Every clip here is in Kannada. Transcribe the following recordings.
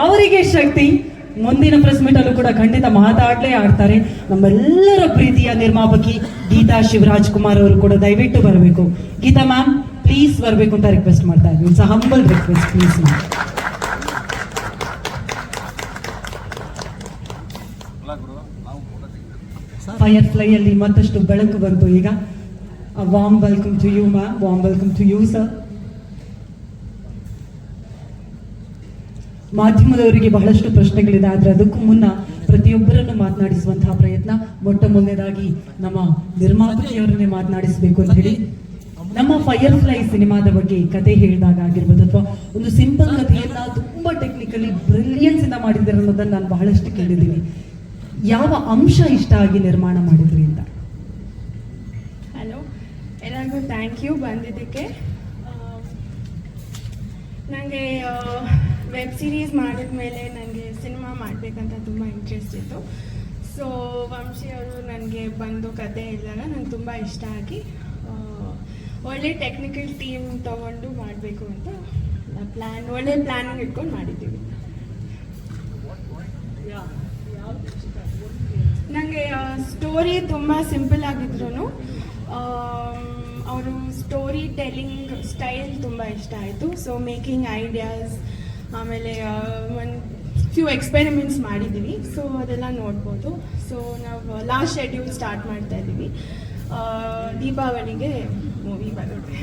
ಅವರಿಗೆ ಶಕ್ತಿ. ಮುಂದಿನ ಪ್ರೆಸ್ ಮೀಟ್ ಕೂಡ ಖಂಡಿತ ಮಾತಾಡಲೇ ಆಡ್ತಾರೆ. ನಮ್ಮೆಲ್ಲರ ಪ್ರೀತಿಯ ನಿರ್ಮಾಪಕಿ ಗೀತಾ ಶಿವರಾಜ್ ಕುಮಾರ್ ಅವರು ಕೂಡ ದಯವಿಟ್ಟು ಬರಬೇಕು. ಗೀತಾ ಮ್ಯಾಮ್ ಪ್ಲೀಸ್ ಬರಬೇಕು ಅಂತ ರಿಕ್ವೆಸ್ಟ್ ಮಾಡ್ತಾ ಇದ್ದೀನಿ. It's humble request please ma'am firefly ಅಲ್ಲಿ ಮತ್ತಷ್ಟು ಬೆಳಕು ಬಂತು ಈಗ. Warm welcome to you ma'am warm welcome to you sir ಮಾಧ್ಯಮದವರಿಗೆ ಬಹಳಷ್ಟು ಪ್ರಶ್ನೆಗಳಿದೆ, ಆದರೆ ಅದಕ್ಕೂ ಮುನ್ನ ಪ್ರತಿಯೊಬ್ಬರನ್ನು ಮಾತನಾಡಿಸುವಂತಹ ಪ್ರಯತ್ನ ಮೊಟ್ಟ ಮೊದಲನೇದಾಗಿ ನಮ್ಮ ನಿರ್ಮಾಪಕಿಯವರನ್ನೇ ಮಾತನಾಡಿಸಬೇಕು ಅಂತ ಹೇಳಿ ನಮ್ಮ ಫೈರ್ ಫ್ಲೈ ಸಿನಿಮಾದ ಬಗ್ಗೆ ಕತೆ ಹೇಳಿದಾಗ ಆಗಿರ್ಬೋದು, ಅಥವಾ ಒಂದು ಸಿಂಪಲ್ ಕಥೆಯನ್ನ ತುಂಬಾ ಟೆಕ್ನಿಕಲಿ ಬ್ರಿಲಿಯನ್ಸ್ ಇಂದ ಮಾಡಿದ್ದಾರೆ ಅನ್ನೋದನ್ನ ನಾನು ಬಹಳಷ್ಟು ಕೇಳಿದ್ದೀನಿ. ಯಾವ ಅಂಶ ಇಷ್ಟ ಆಗಿ ನಿರ್ಮಾಣ ಮಾಡಿದ್ರಿ ಅಂತ? ಹಲೋ ಎಲ್ಲರಿಗೂ ಥ್ಯಾಂಕ್ ಯು ಬಂದಿದ್ದಕ್ಕೆ. ನನಗೆ ವೆಬ್ ಸೀರೀಸ್ ಮಾಡಿದ ಮೇಲೆ ನನಗೆ ಸಿನಿಮಾ ಮಾಡಬೇಕಂತ ತುಂಬ ಇಂಟ್ರೆಸ್ಟ್ ಇತ್ತು. ಸೊ ವಂಶಿ ಅವರು ನನಗೆ ಬಂದು ಕತೆ ಹೇಳಿದಾಗ ನಂಗೆ ತುಂಬ ಇಷ್ಟ ಆಗಿ ಒಳ್ಳೆ ಟೆಕ್ನಿಕಲ್ ಟೀಮ್ ತಗೊಂಡು ಮಾಡಬೇಕು ಅಂತ ಪ್ಲ್ಯಾನ್ ಒಳ್ಳೆ ಪ್ಲ್ಯಾನ್ ಇಟ್ಕೊಂಡು ಮಾಡಿದ್ದೀವಿ. ನನಗೆ ಸ್ಟೋರಿ ತುಂಬ ಸಿಂಪಲ್ ಆಗಿದ್ರು ಅವರು ಸ್ಟೋರಿ ಟೆಲ್ಲಿಂಗ್ ಸ್ಟೈಲ್ ತುಂಬ ಇಷ್ಟ ಆಯಿತು. ಸೊ ಮೇಕಿಂಗ್ ಐಡಿಯಾಸ್ ಆಮೇಲೆ ಒಂದು ಫ್ಯೂ ಎಕ್ಸ್ಪೆರಿಮೆಂಟ್ಸ್ ಮಾಡಿದ್ದೀವಿ ಸೊ ಅದೆಲ್ಲ ನೋಡ್ಬೋದು. ಸೊ ನಾವು ಲಾಸ್ಟ್ ಶೆಡ್ಯೂಲ್ ಸ್ಟಾರ್ಟ್ ಮಾಡ್ತಾ ಇದ್ದೀವಿ. ದೀಪಾವಳಿಗೆ ಮೂವಿ ಬರುತ್ತೆ.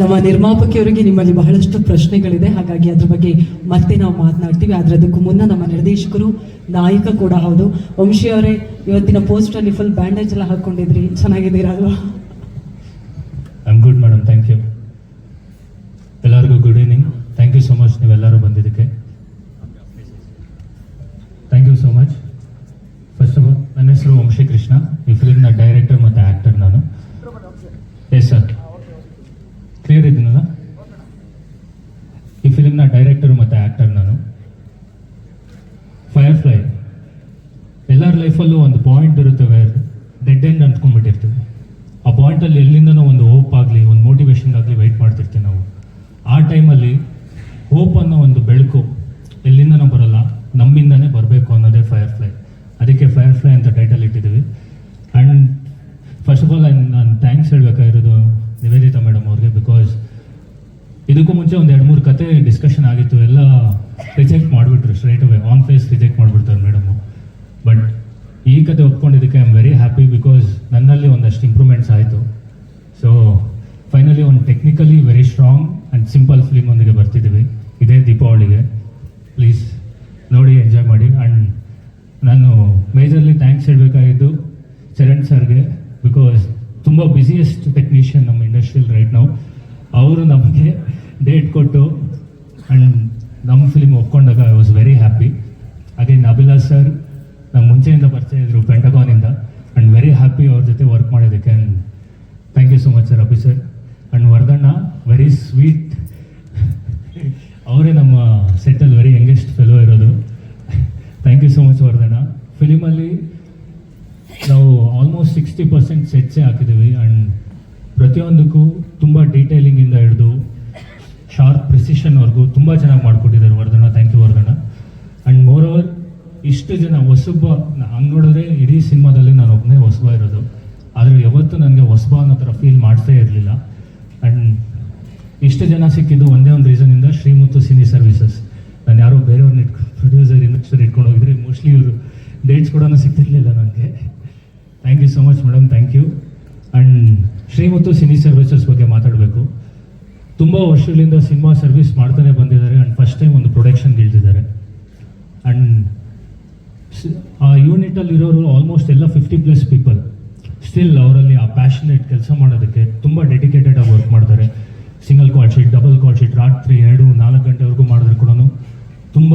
ನಮ್ಮ ನಿರ್ಮಾಪಕಿಯವರಿಗೆ ನಿಮ್ಮಲ್ಲಿ ಬಹಳಷ್ಟು ಪ್ರಶ್ನೆಗಳಿದೆ. ಹಾಗಾಗಿ ಅದ್ರ ಬಗ್ಗೆ ಮತ್ತೆ ನಾವು ಮಾತನಾಡ್ತೀವಿ. ಆದ್ರೆ ಅದಕ್ಕೂ ಮುನ್ನ ನಮ್ಮ ನಿರ್ದೇಶಕರು, ನಾಯಕ ಕೂಡ ಹೌದು. ವಂಶಿ ಅವರೇ, ಇವತ್ತಿನ ಪೋಸ್ಟ್ ಅಲ್ಲಿ ಫುಲ್ ಬ್ಯಾಂಡೇಜ್ ಎಲ್ಲ ಹಾಕೊಂಡಿದ್ರಿ. ಚೆನ್ನಾಗಿದ್ದೀರಾ ಅಲ್ವಾ? ಎಲ್ಲರ ಲೈಫಲ್ಲೂ ಒಂದು ಪಾಯಿಂಟ್ ಇರುತ್ತೆ ವೇರ್ ಡೆಡ್ ಎಂಡ್ ಅಂದ್ಕೊಂಡ್ಬಿಟ್ಟಿರ್ತೀವಿ. ಆ ಪಾಯಿಂಟಲ್ಲಿ ಎಲ್ಲಿಂದನೋ ಒಂದು ಹೋಪ್ ಆಗಲಿ, ಒಂದು ಮೋಟಿವೇಶನ್ ಆಗಲಿ ವೆಯ್ಟ್ ಮಾಡ್ತಿರ್ತೀವಿ ನಾವು. ಆ ಟೈಮಲ್ಲಿ ಹೋಪ್ ಅನ್ನೋ ಒಂದು ಬೆಳಕು ಎಲ್ಲಿಂದನೂ ಬರಲ್ಲ, ನಮ್ಮಿಂದನೇ ಬರಬೇಕು ಅನ್ನೋದೇ ಫೈರ್ ಫ್ಲೈ ಅದಕ್ಕೆ ಫೈರ್ ಫ್ಲೈ ಅಂತ ಟೈಟಲ್ ಇಟ್ಟಿದ್ದೀವಿ. ಆ್ಯಂಡ್ ಫಸ್ಟ್ ಆಫ್ ಆಲ್ ನಾನು ಥ್ಯಾಂಕ್ಸ್ ಹೇಳಬೇಕಾಗಿರೋದು ನಿವೇದಿತಾ ಮೇಡಮ್ ಅವ್ರಿಗೆ ಬಿಕಾಸ್ ಇದಕ್ಕೂ ಮುಂಚೆ ಒಂದು ಎರಡು ಮೂರು ಕತೆ ಡಿಸ್ಕಷನ್ ಆಗಿತ್ತು, ಎಲ್ಲ ರಿಜೆಕ್ಟ್ ಮಾಡಿಬಿಟ್ರು straight away on face reject ಮಾಡಿಬಿಡ್ತಾರೆ ಮೇಡಮು ಬಟ್ ಈ ಕತೆ ಒಪ್ಕೊಂಡಿದ್ದಕ್ಕೆ I am very happy because ನನ್ನಲ್ಲಿ ಒಂದಷ್ಟು ಇಂಪ್ರೂವ್ಮೆಂಟ್ಸ್ ಆಯಿತು ಸೊ ಫೈನಲಿ ಒಂದು technically very strong and simple film ಒಂದಿಗೆ ಬರ್ತಿದ್ದೀವಿ ಇದೇ ದೀಪಾವಳಿಗೆ. ಪ್ಲೀಸ್ ನೋಡಿ ಎಂಜಾಯ್ ಮಾಡಿ. ಆ್ಯಂಡ್ ನಾನು ಮೇಜರ್ಲಿ ಥ್ಯಾಂಕ್ಸ್ ಹೇಳಬೇಕಾಗಿದ್ದು ಚರಣ್ ಸರ್ಗೆ ಬಿಕಾಸ್ ತುಂಬ ಬ್ಯುಸಿಯೆಸ್ಟ್ ಟೆಕ್ನಿಷಿಯನ್ ನಮ್ಮ ಇಂಡಸ್ಟ್ರಿಯಲ್ ರೈಟ್ ನಾವು ಅವರು ನಮಗೆ ಡೇಟ್ ಕೊಟ್ಟು ಆ್ಯಂಡ್ ನಮ್ಮ ಫಿಲಿಮ್ ಒಪ್ಕೊಂಡಾಗ ಐ ವಾಸ್ ವೆರಿ ಹ್ಯಾಪಿ ಹಾಗೆ ನಬಿಲಾ ಸರ್ ನಮ್ಮ ಮುಂಚೆಯಿಂದ ಪರಿಚಯ ಇದ್ದರು ಪೆಂಟಗಾನಿಂದ ಆ್ಯಂಡ್ ವೆರಿ ಹ್ಯಾಪಿ ಅವ್ರ ಜೊತೆ ವರ್ಕ್ ಮಾಡೋದಕ್ಕೆ. And thank you so much sir Abhi sir very sweet ಅವರೇ ನಮ್ಮ ಸೆಟ್ಟಲ್ಲಿ ವೆರಿ ಯಂಗೆಸ್ಟ್ ಫೆಲೋ ಇರೋದು. ಥ್ಯಾಂಕ್ ಯು ಸೋ ಮಚ್ ವರ್ಧಣ್ಣ ಫಿಲಿಮಲ್ಲಿ ನಾವು ಆಲ್ಮೋಸ್ಟ್ ಸಿಕ್ಸ್ಟಿ ಪರ್ಸೆಂಟ್ ಸೆಟ್ಸೇ ಹಾಕಿದ್ದೀವಿ ಆ್ಯಂಡ್ ಪ್ರತಿಯೊಂದಕ್ಕೂ ತುಂಬ ಡೀಟೇಲಿಂಗಿಂದ ಹಿಡಿದು ಶಾರ್ಪ್ ಪ್ರಿಸಿಷನ್ವರೆಗೂ ತುಂಬ ಚೆನ್ನಾಗಿ ಮಾಡಿಕೊಟ್ಟಿದ್ದಾರೆ Vardhan. Thank you Vardhan. And moreover ಇಷ್ಟು ಜನ ಹೊಸಬ ಹಂಗೆ ನೋಡಿದ್ರೆ ಇಡೀ ಸಿನಿಮಾದಲ್ಲಿ ನಾನು ಒಬ್ಬನೇ ಹೊಸಬ ಇರೋದು. ಆದರೆ ಯಾವತ್ತೂ ನನಗೆ ಹೊಸಬ ಅನ್ನೋ ಥರ ಫೀಲ್ ಮಾಡ್ತೇ ಇರಲಿಲ್ಲ. ಆ್ಯಂಡ್ ಇಷ್ಟು ಜನ ಸಿಕ್ಕಿದ್ದು ಒಂದೇ ಒಂದು ರೀಸನಿಂದ ಶ್ರೀಮುತ್ತು ಸಿನಿ ಸರ್ವಿಸಸ್ ನಾನು ಯಾರೋ ಬೇರೆಯವ್ರನ್ನ ಇಟ್ಕೊ ಪ್ರೊಡ್ಯೂಸರ್ ಇನ್ವೆಸ್ಟರ್ ಇಟ್ಕೊಂಡು ಹೋಗಿದ್ರೆ ಮೋಸ್ಟ್ಲಿ ಇವರು ಡೇಟ್ಸ್ ಕೂಡ ಸಿಗ್ತಿರಲಿಲ್ಲ ನನಗೆ thank you so much madam thank you and Shrimuthu cine services ಬಗ್ಗೆ ಮಾತಾಡಬೇಕು. ತುಂಬ ವರ್ಷಗಳಿಂದ ಸಿನಿಮಾ ಸರ್ವಿಸ್ ಮಾಡ್ತಾನೆ ಬಂದಿದ್ದಾರೆ ಆ್ಯಂಡ್ ಫಸ್ಟ್ ಟೈಮ್ ಒಂದು ಪ್ರೊಡಕ್ಷನ್ಗೆ ಇಳಿದಿದ್ದಾರೆ ಆ್ಯಂಡ್ ಆ ಯೂನಿಟಲ್ಲಿ ಇರೋರು ಆಲ್ಮೋಸ್ಟ್ ಎಲ್ಲ ಫಿಫ್ಟಿ ಪ್ಲಸ್ ಪೀಪಲ್ ಸ್ಟಿಲ್ ಅವರಲ್ಲಿ ಆ ಪ್ಯಾಷನೇಟ್ ಕೆಲಸ ಮಾಡೋದಕ್ಕೆ ತುಂಬ ಡೆಡಿಕೇಟೆಡ್ ಆಗಿ ವರ್ಕ್ ಮಾಡ್ತಾರೆ. Single call sheet, double call sheet ರಾತ್ರಿ ಎರಡು, ನಾಲ್ಕು ಗಂಟೆವರೆಗೂ ಮಾಡಿದ್ರೆ ಕೂಡ ತುಂಬ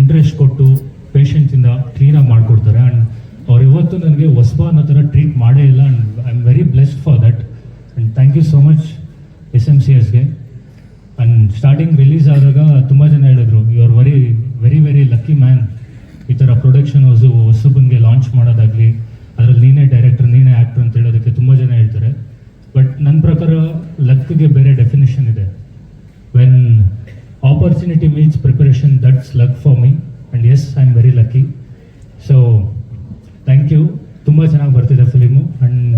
ಇಂಟ್ರೆಸ್ಟ್ ಕೊಟ್ಟು ಪೇಷನ್ಸಿಂದ ಕ್ಲೀನಾಗಿ ಮಾಡಿಕೊಡ್ತಾರೆ. ಆ್ಯಂಡ್ ಅವ್ರು ಇವತ್ತು ನನಗೆ ಹೊಸಬ ಅನ್ನೋ ಥರ ಟ್ರೀಟ್ ಮಾಡೇ ಇಲ್ಲ. And I am very blessed for that and thank you so much S M C ಎಸ್ಗೆ ಆ್ಯಂಡ್ ಸ್ಟಾರ್ಟಿಂಗ್ ರಿಲೀಸ್ ಆದಾಗ ತುಂಬ ಜನ ಹೇಳಿದ್ರು you are very very very lucky man ಈ ಥರ ಪ್ರೊಡಕ್ಷನ್ ಹೌಸು ಹೊಸಬನಿಗೆ ಲಾಂಚ್ ಮಾಡೋದಾಗಲಿ, ಅದರಲ್ಲಿ ನೀನೇ ಡೈರೆಕ್ಟರ್ ನೀನೇ ಆ್ಯಕ್ಟರ್ ಅಂತ ಹೇಳೋದಕ್ಕೆ ತುಂಬ ಜನ ಹೇಳ್ತಾರೆ. ಬಟ್ ನನ್ನ ಪ್ರಕಾರ ಲಕ್ಗೆ ಬೇರೆ ಡೆಫಿನೇಷನ್ ಇದೆ. When opportunity means preparation that's luck for me and as I am very lucky so thank you ತುಂಬ ಚೆನ್ನಾಗಿ ಬರ್ತಿದೆ ಫಿಲಿಮು. ಆ್ಯಂಡ್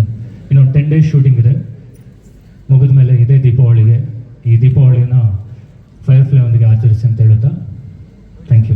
ಇನ್ನೊಂದು ಟೆನ್ ಡೇಸ್ ಶೂಟಿಂಗ್ ಇದೆ. ಮುಗಿದ ಮೇಲೆ ಇದೇ ದೀಪಾವಳಿಗೆ. ಈ ದೀಪಾವಳಿನ ಫೈರ್ ಫ್ಲೈ ಒಂದಿಗೆ ಆಚರಿಸಿ ಅಂತ ಹೇಳುತ್ತಾ ಥ್ಯಾಂಕ್ ಯು